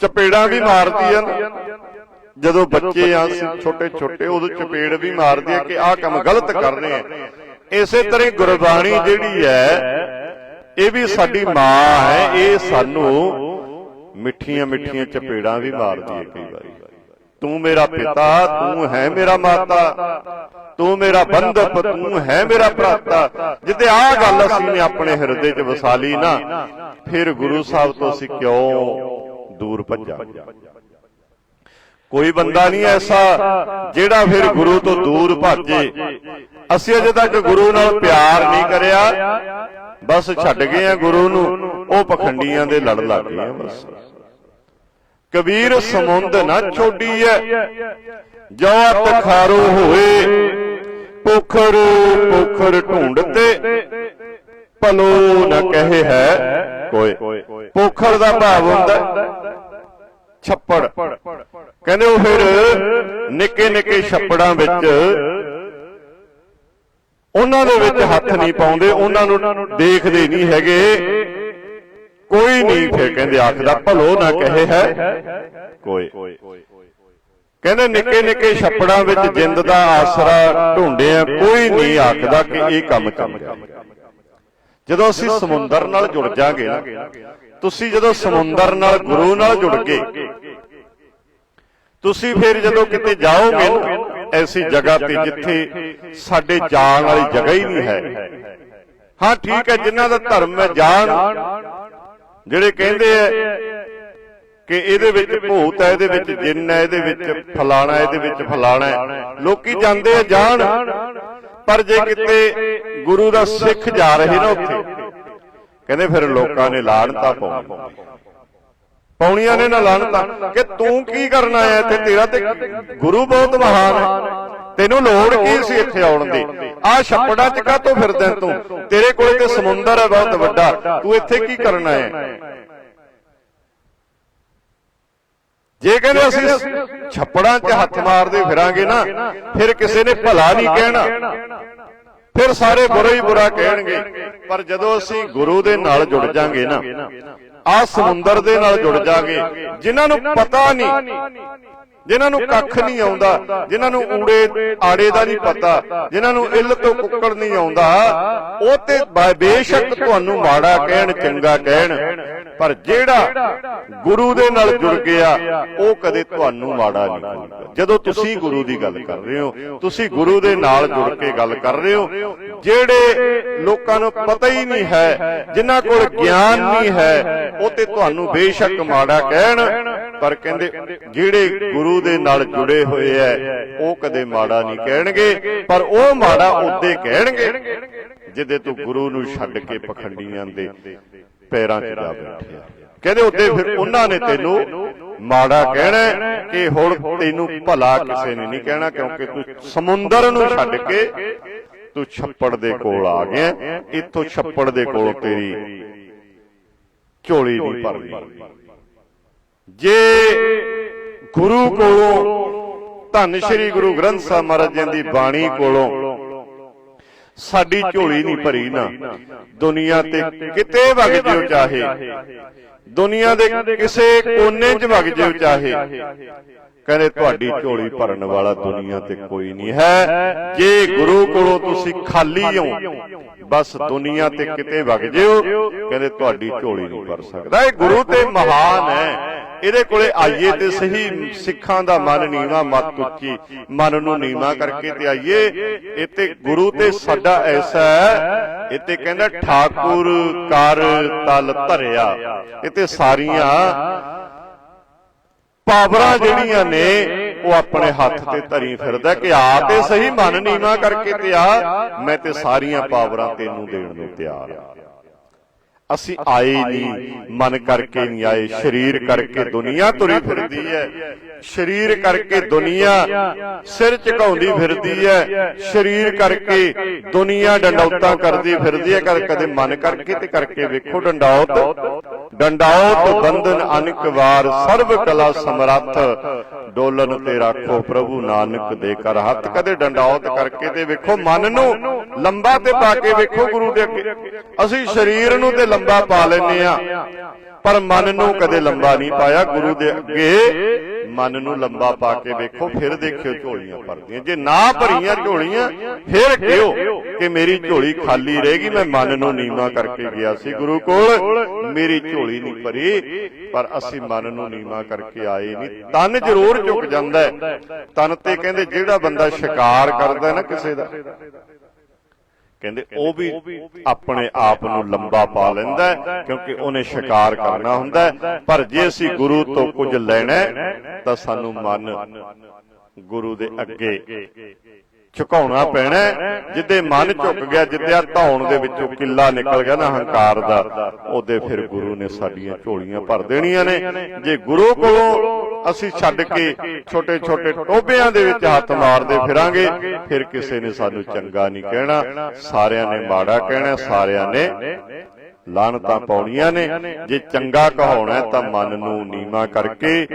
ਚਪੇੜਾਂ ਵੀ ਮਾਰਦੀ ਆ ਜਦੋਂ ਬੱਚੇ ਆ ਛੋਟੇ ਛੋਟੇ ਉਦੋਂ ਚਪੇੜ ਵੀ ਮਾਰਦੀ ਆ ਕਿ ਆਹ ਕੰਮ ਗਲਤ ਕਰ ਰਹੇ ਆ। ਇਸੇ ਤਰ੍ਹਾਂ ਗੁਰਬਾਣੀ ਜਿਹੜੀ ਹੈ ਇਹ ਵੀ ਸਾਡੀ ਮਾਂ ਹੈ ਇਹ ਸਾਨੂੰ ਮਿੱਠੀਆਂ ਮਿੱਠੀਆਂ ਚਪੇੜਾਂ ਵੀ ਮਾਰਦੀ ਹੈ ਕਈ ਵਾਰੀ। ਤੂੰ ਮੇਰਾ ਪਿਤਾ ਤੂੰ ਹੈ ਮੇਰਾ ਮਾਤਾ। ਤੂੰ ਮੇਰਾ ਬੰਧਪ ਤੂੰ ਹੈ ਮੇਰਾ ਭਰਾਤਾ। ਜਿੱਤੇ ਆਹ ਗੱਲ ਅਸੀਂ ਨੇ ਆਪਣੇ ਹਿਰਦੇ 'ਚ ਵਸਾ ਲਈ ਨਾ ਫਿਰ ਗੁਰੂ ਸਾਹਿਬ ਤੋਂ ਅਸੀਂ ਕਿਉਂ ਦੂਰ ਭੱਜਾਂਗੇ ਕੋਈ ਬੰਦਾ ਨਹੀਂ ਐਸਾ ਜਿਹੜਾ ਫਿਰ ਗੁਰੂ ਤੋਂ ਦੂਰ ਭੱਜੇ। ਅਸੀਂ ਅਜੇ ਤੱਕ ਗੁਰੂ ਨਾਲ ਪਿਆਰ ਨਹੀਂ ਕਰਿਆ। ਬਸ ਛੱਡ ਗਏ ਆ ਗੁਰੂ ਨੂੰ। ਉਹ ਪਖੰਡੀਆਂ ਦੇ ਲੜ ਲੱਗ ਗਏ ਆ ਬਸ। ਕਬੀਰ ਸਮੁੰਦ ਨਾ ਛੋਡੀ ਐ ਜੋ ਅਤ ਖਾਰੋ ਹੋਏ। ਪੋਖਰ ਪੋਖਰ ਢੂੰਡਤੇ ਭਲੋ ਨ ਕਹੇ ਹੈ ਕੋਈ ਪੋਖਰ ਦਾ ਭਾਵ ਹੁੰਦਾ ਛੱਪੜ। ਕਹਿੰਦੇ ਉਹ ਫਿਰ ਨਿੱਕੇ ਨਿੱਕੇ ਛੱਪੜਾਂ ਵਿੱਚ ਉਹਨਾਂ ਦੇ ਵਿੱਚ ਹੱਥ ਨਹੀਂ ਪਾਉਂਦੇ ਉਹਨਾਂ ਨੂੰ ਦੇਖਦੇ ਨਹੀਂ ਹੈਗੇ। ਕੋਈ ਨਹੀਂ ਫਿਰ ਕਹਿੰਦੇ ਆਖਦਾ ਭਲੋ ਨਾ ਕਹੇ ਹੈ। ਕੋਈ। ਕਹਿੰਦੇ ਨਿੱਕੇ ਨਿੱਕੇ ਛੱਪੜਾਂ ਵਿੱਚ ਜਿੰਦ ਦਾ ਆਸਰਾ ਢੂੰਡਿਆ ਕੋਈ ਨਹੀਂ ਆਖਦਾ ਕਿ ਇਹ ਕੰਮ ਚੰਗਾ ਜਦੋਂ ਅਸੀਂ ਸਮੁੰਦਰ ਨਾਲ ਜੁੜ ਜਾਾਂਗੇ ਨਾ ਤੁਸੀਂ ਜਦੋਂ ਸਮੁੰਦਰ ਨਾਲ ਗੁਰੂ ਨਾਲ ਜੁੜ ਗਏ ਤੁਸੀਂ ਫਿਰ ਜਦੋਂ ਕਿਤੇ ਜਾਓਗੇ ਨਾ ਐਸੀ ਜਗ੍ਹਾ ਤੇ ਜਿੱਥੇ ਸਾਡੇ ਜਾਣ ਵਾਲੀ ਜਗ੍ਹਾ ਹੀ ਨਹੀਂ ਹੈ। ਹਾਂ ਠੀਕ ਹੈ ਜਿਨ੍ਹਾਂ ਦਾ ਧਰਮ ਹੈ ਜਾਣ ਜਿਹੜੇ ਕਹਿੰਦੇ ਆ ਕਿ ਇਹਦੇ ਵਿੱਚ ਭੂਤ ਹੈ ਇਹਦੇ ਵਿੱਚ ਜਿੰਨ ਹੈ ਇਹਦੇ ਵਿੱਚ ਫਲਾਣਾ ਇਹਦੇ ਵਿੱਚ ਫਲਾਣਾ ਲੋਕੀ ਜਾਂਦੇ ਆ ਜਾਣ ਪਰ ਜੇ ਕਿਤੇ ਗੁਰੂ ਦਾ ਸਿੱਖ ਜਾ ਰਹੇ ਨਾ ਉੱਥੇ ਕਹਿੰਦੇ ਫਿਰ ਲੋਕਾਂ ਨੇ ਲਾਣਤਾ ਪਾਉਣੀ। ਪਾਉਣੀਆਂ ਨੇ ਨਾ ਲਾਣਤਾ ਕਿ ਤੂੰ ਕੀ ਕਰਨ ਆਇਆ ਇੱਥੇ ਤੇਰਾ ਤੇ ਗੁਰੂ ਬਹੁਤ ਮਹਾਨ ਹੈ। ਤੈਨੂੰ ਲੋੜ ਕੀ ਸੀ ਇੱਥੇ ਆਉਣ ਦੀ? ਆ ਛੱਪੜਾਂ ਚ ਕਾਹਤੋਂ ਫਿਰਦਾ ਤੂੰ? ਤੇਰੇ ਕੋਲੇ ਤੇ ਸਮੁੰਦਰ ਹੈ ਬਹੁਤ ਵੱਡਾ। ਤੂੰ ਇੱਥੇ ਕੀ ਕਰਨ ਆਇਆ ਜੇ ਕਹਿੰਦੇ ਅਸੀਂ ਛੱਪੜਾਂ 'ਚ ਹੱਥ ਮਾਰਦੇ ਫਿਰਾਂਗੇ ਨਾ ਫਿਰ ਕਿਸੇ ਨੇ ਭਲਾ ਨਹੀਂ ਕਹਿਣਾ। ਫਿਰ ਸਾਰੇ ਬੁਰਾ ਹੀ ਬੁਰਾ ਕਹਿਣਗੇ। ਪਰ ਜਦੋਂ ਅਸੀਂ ਗੁਰੂ ਦੇ ਨਾਲ ਜੁੜ ਜਾਾਂਗੇ ਨਾ। ਆ ਸਮੁੰਦਰ ਦੇ ਨਾਲ ਜੁੜ ਜਾਗੇ ਜਿਨ੍ਹਾਂ ਨੂੰ ਪਤਾ ਨਹੀਂ। ਜਿਨ੍ਹਾਂ ਨੂੰ ਕੱਖ ਨਹੀਂ ਆਉਂਦਾ ਜਿਨ੍ਹਾਂ ਨੂੰ ਊੜੇ ਆੜੇ ਦਾ ਨਹੀਂ ਪਤਾ ਜਿਨ੍ਹਾਂ ਨੂੰ ਇੱਲ ਤੋਂ ਕੁੱਕੜ ਨਹੀਂ ਆਉਂਦਾ ਉਹ ਤੇ ਬੇਸ਼ੱਕ ਤੁਹਾਨੂੰ ਮਾੜਾ ਕਹਿਣ ਚੰਗਾ ਕਹਿਣ ਪਰ ਜਿਹੜਾ ਗੁਰੂ ਦੇ ਨਾਲ ਜੁੜ ਗਿਆ ਉਹ ਕਦੇ ਤੁਹਾਨੂੰ ਮਾੜਾ ਨਹੀਂ ਕਹੇਗਾ। ਜਦੋਂ ਤੁਸੀਂ ਗੁਰੂ ਦੀ ਗੱਲ ਕਰ ਰਹੇ ਹੋ ਤੁਸੀਂ ਗੁਰੂ ਦੇ ਨਾਲ ਜੁੜ ਕੇ ਗੱਲ ਕਰ ਰਹੇ ਹੋ ਜਿਹੜੇ ਲੋਕਾਂ ਨੂੰ ਪਤਾ ਹੀ ਨਹੀਂ ਹੈ ਜਿਨ੍ਹਾਂ ਕੋਲ ਗਿਆਨ ਨਹੀਂ ਹੈ ਉਹ ਤੇ ਤੁਹਾਨੂੰ ਬੇਸ਼ੱਕ ਮਾੜਾ ਕਹਿਣ। ਪਰ ਕਹਿੰਦੇ ਜਿਹੜੇ ਗੁਰੂ ਦੇ ਨਾਲ ਜੁੜੇ ਹੋਏ ਐ, ਉਹ ਕਦੇ ਮਾੜਾ ਨਹੀਂ ਕਹਿਣਗੇ, ਪਰ ਉਹ ਮਾੜਾ ਉਦੇ ਕਹਿਣਗੇ ਜਿੱਦੇ ਤੂੰ ਗੁਰੂ ਨੂੰ ਛੱਡ ਕੇ ਪਖੰਡੀਆਂ ਦੇ ਪੈਰਾਂ 'ਚ ਜਾ ਬੈਠਿਆ ਕਹਿੰਦੇ ਉੱਤੇ ਫਿਰ ਉਹਨਾਂ ਨੇ ਤੈਨੂੰ ਮਾੜਾ ਕਹਿਣਾ ਕਿ ਹੁਣ ਤੈਨੂੰ ਭਲਾ ਕਿਸੇ ਨੇ ਨਹੀਂ ਕਹਿਣਾ, ਕਿਉਂਕਿ ਤੂੰ ਸਮੁੰਦਰ ਨੂੰ ਛੱਡ ਕੇ ਤੂੰ ਛੱਪੜ ਦੇ ਕੋਲ ਆ ਗਿਆ ਇੱਥੋਂ ਛੱਪੜ ਦੇ ਕੋਲ ਤੇਰੀ ਝੋਲੀ ਨਹੀਂ ਭਰਨੀ ਜੇ ਗੁਰੂ ਕੋਲੋਂ ਧੰਨ ਸ਼੍ਰੀ ਗੁਰੂ ਗ੍ਰੰਥ ਸਾਹਿਬ ਮਹਾਰਾਜ ਜੀ ਦੀ ਬਾਣੀ ਕੋਲੋਂ ਸਾਡੀ ਝੋਲੀ ਨਹੀਂ ਭਰੀ ਨਾ, ਦੁਨੀਆ ਤੇ ਕਿਤੇ ਵਗ ਜਿਓ ਚਾਹੇ, ਦੁਨੀਆ ਦੇ ਕਿਸੇ ਕੋਨੇ 'ਚ ਵਗ ਜਿਓ ਚਾਹੇ ਕਹਿੰਦੇ ਤੁਹਾਡੀ ਝੋਲੀ ਭਰਨ ਵਾਲਾ ਦੁਨੀਆ ਤੇ ਕੋਈ ਨਹੀਂ ਹੈ। ਜੇ ਗੁਰੂ ਕੋਲੋਂ ਤੁਸੀਂ ਖਾਲੀ ਹੋ ਬਸ ਦੁਨੀਆ ਤੇ ਕਿਤੇ ਵਗ ਜਿਓ। ਕਹਿੰਦੇ ਤੁਹਾਡੀ ਝੋਲੀ ਨਹੀਂ ਭਰ ਸਕਦਾ। ਇਹ ਗੁਰੂ ਤੇ ਮਹਾਨ ਹੈ। ਇਹਦੇ ਕੋਲੇ ਆਈਏ ਤੇ ਸਹੀ ਸਿੱਖਾਂ ਦਾ ਮਨ ਨੀਵਾ ਮਤ ਉੱਚੀ ਮਨ ਨੂੰ ਨੀਵਾ ਕਰਕੇ ਤੇ ਆਈਏ। ਇਹ ਤੇ ਗੁਰੂ ਤੇ ਸਾਡਾ ਐਸਾ ਹੈ। ਇਹ ਤੇ ਕਹਿੰਦਾ ਠਾਕੁਰ ਕਰ ਤਲ ਧਰਿਆ। ਇਹ ਤੇ ਸਾਰੀਆਂ ਪਾਵਰਾਂ ਜਿਹੜੀਆਂ ਨੇ, ਉਹ ਆਪਣੇ ਹੱਥ ਤੇ ਧਰੀ ਫਿਰਦਾ ਕਿ ਆ ਤੇ ਸਹੀ ਮਨ ਨੀਵਾ ਕਰਕੇ ਤੇ ਆ, ਮੈਂ ਤੇ ਸਾਰੀਆਂ ਪਾਵਰਾਂ ਤੈਨੂੰ ਦੇਣ ਨੂੰ ਤਿਆਰ ਆ। ਅਸੀਂ ਆਏ ਨਹੀਂ। ਮਨ ਕਰਕੇ ਨਹੀਂ ਆਏ। ਸਰੀਰ ਕਰਕੇ ਦੁਨੀਆ ਤੁਰੀ ਫਿਰਦੀ ਹੈ। ਸਰੀਰ ਕਰਕੇ ਦੁਨੀਆ ਸਿਰ ਝੁਕਾਉਂਦੀ ਫਿਰਦੀ ਹੈ। ਸਰੀਰ ਕਰਕੇ ਦੁਨੀਆ ਡੰਡੌਤਾਂ ਕਰਦੀ ਫਿਰਦੀ ਹੈ। ਕਦੇ ਕਦੇ ਮਨ ਕਰਕੇ ਤੇ ਕਰਕੇ ਵੇਖੋ ਡੰਡੌਤ। ਡੰਡੌਤ, ਬੰਧਨ ਅਨਕ ਵਾਰ ਸਰਬ ਕਲਾ ਸਮਰੱਥ। ਡੋਲਨ ਤੇ ਰੱਖੋ ਪ੍ਰਭੂ ਨਾਨਕ ਦੇ ਕਰ ਹੱਥ। ਕਦੇ ਡੰਡੌਤ ਕਰਕੇ ਤੇ ਵੇਖੋ ਮਨ ਨੂੰ ਲੰਬਾ ਤੇ ਪਾ ਕੇ ਵੇਖੋ ਗੁਰੂ ਦੇ ਅੱਗੇ। ਅਸੀਂ ਸਰੀਰ ਨੂੰ ਤੇ ਲੰਬਾ ਪਾ ਲੈਨੇ ਆ ਪਰ ਮਨ ਨੂੰ ਕਦੇ ਲੰਬਾ ਨਹੀਂ ਪਾਇਆ ਗੁਰੂ ਦੇ ਅੱਗੇ। ਮਨ ਨੂੰ ਲੰਬਾ ਪਾ ਕੇ ਵੇਖੋ, ਫਿਰ ਦੇਖਿਓ ਝੋਲੀਆਂ ਭਰਦੀਆਂ। ਜੇ ਨਾ ਭਰੀਆਂ ਝੋਲੀਆਂ, ਫਿਰ ਕਿਉ? ਕਿ ਮੇਰੀ ਝੋਲੀ ਖਾਲੀ ਰਹੇਗੀ ਮੈਂ ਮਨ ਨੂੰ ਨੀਵਾ ਕਰਕੇ ਗਿਆ ਸੀ ਗੁਰੂ ਕੋਲ। ਮੇਰੀ ਝੋਲੀ ਨਹੀਂ ਭਰੀ, ਪਰ ਅਸੀਂ ਮਨ ਨੂੰ ਨੀਵਾ ਕਰਕੇ ਆਏ ਨਹੀਂ। ਤਨ ਜ਼ਰੂਰ ਝੁਕ ਜਾਂਦਾ ਹੈ। ਤਨ ਤੇ ਕਹਿੰਦੇ, ਜਿਹੜਾ ਬੰਦਾ ਸ਼ਿਕਾਰ ਕਰਦਾ ਨਾ ਕਿਸੇ ਦਾ ਕਹਿੰਦੇ ਉਹ ਵੀ ਆਪਣੇ ਆਪ ਨੂੰ ਲੰਬਾ ਪਾ ਲੈਂਦਾ ਕਿਉਂਕਿ ਉਹਨੇ ਸ਼ਿਕਾਰ ਕਰਨਾ ਹੁੰਦਾ। ਪਰ ਜੇ ਅਸੀਂ ਗੁਰੂ ਤੋਂ ਕੁਝ ਲੈਣਾ ਤਾਂ ਸਾਨੂੰ ਮਨ ਗੁਰੂ ਦੇ ਅੱਗੇ ਝੁਕਾਉਣਾ ਪੈਣਾ। ਜਿੱਦੇ ਮਨ ਝੁਕ ਗਿਆ ਜਿੱਦਿਆ ਧੌਣ ਦੇ ਵਿੱਚੋਂ ਕਿੱਲਾ ਨਿਕਲ ਗਿਆ ਨਾ ਹੰਕਾਰ ਦਾ ਉਹਦੇ ਫਿਰ ਗੁਰੂ ਨੇ ਸਾਡੀਆਂ ਝੋਲੀਆਂ ਭਰ ਦੇਣੀਆਂ ਨੇ। ਜੇ ਗੁਰੂ ਕੋਲੋਂ ਅਸੀਂ ਛੱਡ ਕੇ ਛੋਟੇ ਛੋਟੇ ਟੋਬਿਆਂ ਦੇ ਵਿੱਚ ਹੱਥ ਮਾਰਦੇ ਫਿਰਾਂਗੇ ਫਿਰ ਕਿਸੇ ਨੇ ਸਾਨੂੰ ਚੰਗਾ ਨਹੀਂ ਕਹਿਣਾ। ਸਾਰਿਆਂ ਨੇ ਮਾੜਾ ਕਹਿਣਾ ਸਾਰਿਆਂ ਨੇ ਲਾਨਤਾਂ ਪਾਉਣੀਆਂ ਨੇ। ਜੇ ਚੰਗਾ ਕਹਾਉਣਾ ਤਾਂ ਮਨ ਨੂੰ ਨੀਵਾ ਕਰਕੇ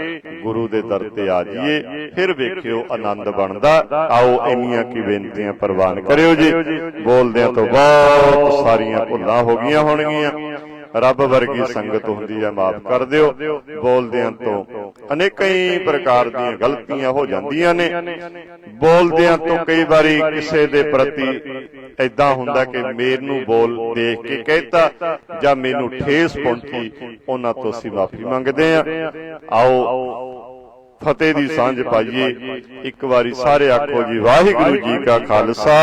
ਗੁਰੂ ਦੇ ਦਰ ਤੇ ਆ ਜਾਈਏ। ਫਿਰ ਵੇਖਿਓ ਆਨੰਦ ਬਣਦਾ। ਆਓ ਇੰਨੀਆਂ ਕੀ ਬੇਨਤੀਆਂ ਪ੍ਰਵਾਨ ਕਰਿਓ ਜੀ। ਬੋਲਦਿਆਂ ਤੋਂ ਬਹੁਤ ਸਾਰੀਆਂ ਭੁੱਲਾਂ ਹੋ ਗਈਆਂ ਹੋਣਗੀਆਂ। ਰੱਬ ਵਰਗੀ ਸੰਗਤ ਹੁੰਦੀ ਹੈ ਮਾਫ ਕਰ ਦਿਓ। ਬੋਲਦਿਆਂ ਤੋਂ ਅਨੇਕਾਂ ਹੀ ਪ੍ਰਕਾਰ ਦੀਆਂ ਗਲਤੀਆਂ ਹੋ ਜਾਂਦੀਆਂ ਨੇ। ਬੋਲਦਿਆਂ ਤੋਂ ਕਈ ਵਾਰੀ ਕਿਸੇ ਦੇ ਪ੍ਰਤੀ ਐਦਾਂ ਹੁੰਦਾ ਕਿ ਮੈਨੂੰ ਬੋਲ ਦੇਖ ਕੇ ਕਹਿਤਾ ਜਾਂ ਮੈਨੂੰ ਠੇਸ ਪਹੁੰਚੀ ਉਹਨਾਂ ਤੋਂ ਅਸੀਂ ਮਾਫੀ ਮੰਗਦੇ ਹਾਂ। ਆਓ ਫਤਿਹ ਦੀ ਸਾਂਝ ਪਾਈਏ। ਇੱਕ ਵਾਰੀ ਸਾਰੇ ਆਖੋ ਜੀ ਵਾਹਿਗੁਰੂ ਜੀ ਕਾ ਖਾਲਸਾ।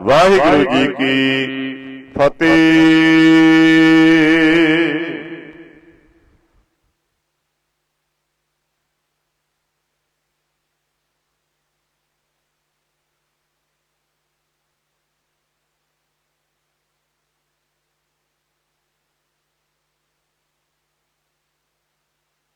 ਵਾਹਿਗੁਰੂ ਜੀ ਕੀ ਫਤਿਹ।